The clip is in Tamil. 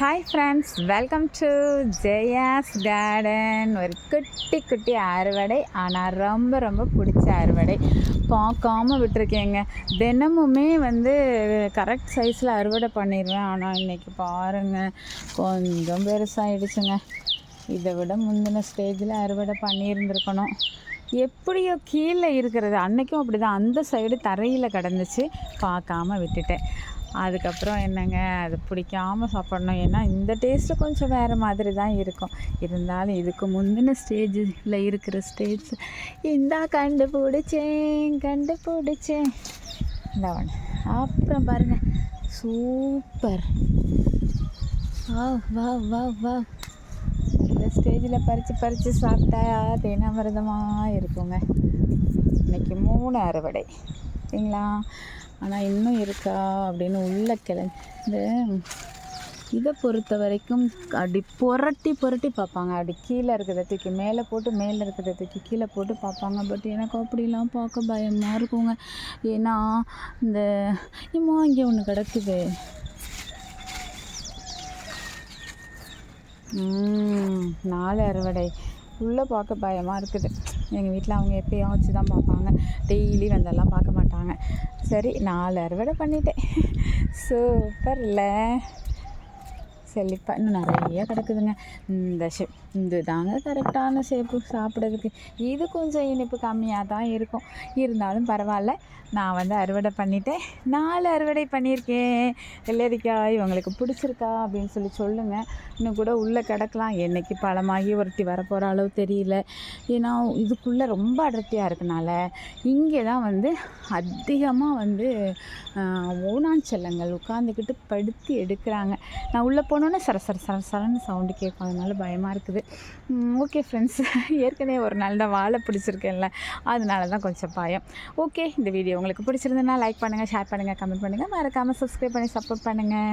Hi friends welcome to Jaya's garden ஒரு குட்டி குட்டி அறுவடை. ஆனால் ரொம்ப ரொம்ப பிடிச்ச அறுவடை. பார்க்காம விட்டுருக்கேங்க. தினமுமே வந்து கரெக்ட் சைஸில் அறுவடை பண்ணிடுவேன் ஆனால் இன்றைக்கி பாருங்கள் கொஞ்சம் பெருசாகிடுச்சுங்க இதை விட முந்தின ஸ்டேஜில் அறுவடை பண்ணியிருந்துருக்கணும். எப்படியோ கீழே இருக்கிறது. அன்னைக்கும் அப்படி தான் அந்த சைடு தரையில் கிடந்துச்சு. பார்க்காம விட்டுட்டேன். அதுக்கப்புறம் என்னங்க? அது பிடிக்காம சாப்பிடணும். ஏன்னா இந்த டேஸ்ட்டு கொஞ்சம் வேறு மாதிரி தான் இருக்கும். இருந்தாலும் இதுக்கு முந்தின ஸ்டேஜில் இருக்கிற ஸ்டேஜ் இந்தா கண்டுபிடிச்சேன் கண்டுபிடிச்சேன். இந்த ஒன்று அப்புறம் பாருங்கள் சூப்பர். வா வா வா வா. ஸ்டேஜில் பறித்து பறித்து சாப்பிட்டா தினமிரதமாக இருக்குங்க. இன்றைக்கி மூணு அறுவடை. சரிங்களா? ஆனால் இன்னும் இருக்கா அப்படின்னு உள்ள கிளம்பி இதை பொறுத்த வரைக்கும் அப்படி புரட்டி புரட்டி பார்ப்பாங்க. அப்படி கீழே இருக்கிறத தூக்கி மேலே போட்டு மேலே இருக்கிறத தூக்கி கீழே போட்டு பார்ப்பாங்க. பட் எனக்கு அப்படிலாம் பார்க்க பயமாக இருக்குங்க. ஏன்னா இந்த இம்மா இங்கே ஒன்று கிடக்குது. ம், நாலு அறுவடை. உள்ளே பார்க்க பயமாக இருக்குது. எங்கள் வீட்டில் அவங்க எப்பயாச்சும் தான் பார்ப்பாங்க. டெய்லி வந்தெல்லாம் பார்க்க மாட்டாங்க. சரி நாலு அறுவடை பண்ணிட்டேன். சூப்பர் இல்லை செழிப்பாக இன்னும் நிறைய கிடக்குதுங்க. இந்த ஷேப் இது தாங்க கரெக்டான ஷேப்பு சாப்பிட்றதுக்கு. இது கொஞ்சம் இனிப்பு கம்மியாக தான் இருக்கும். இருந்தாலும் பரவாயில்ல. நான் வந்து அறுவடை பண்ணிட்டேன். நாலு அறுவடை பண்ணியிருக்கேன். வெள்ளரிக்காய் உங்களுக்கு பிடிச்சிருக்கா அப்படின்னு சொல்லி சொல்லுங்கள் இன்னும் கூட உள்ளே கிடக்கலாம். என்னைக்கு பழமாகி ஒருத்தி வரப்போகிற அளவு தெரியல. ஏன்னா இதுக்குள்ளே ரொம்ப அடர்த்தியாக இருக்கனால இங்கே தான் வந்து அதிகமாக வந்து ஓனான் செல்லங்கள் உட்காந்துக்கிட்டு படுத்து எடுக்கிறாங்க. நான் உள்ளே போனோன்னே சர சர சர சரன்னு சவுண்டு கேட்கும் அதனால பயமாக இருக்குது. ஓகே ஃப்ரெண்ட்ஸ் ஏற்கனவே ஒரு நாள் தான் வாழை பிடிச்சிருக்கேன்ல. அதனால தான் கொஞ்சம் பயம். ஓகே இந்த வீடியோ உங்களுக்கு பிடிச்சிருந்ததுன்னா லைக் பண்ணுங்கள் ஷேர் பண்ணுங்கள் கமெண்ட் பண்ணுங்கள் மறக்காமல் சப்ஸ்கிரைப் பண்ணி சப்போர்ட் பண்ணுங்கள்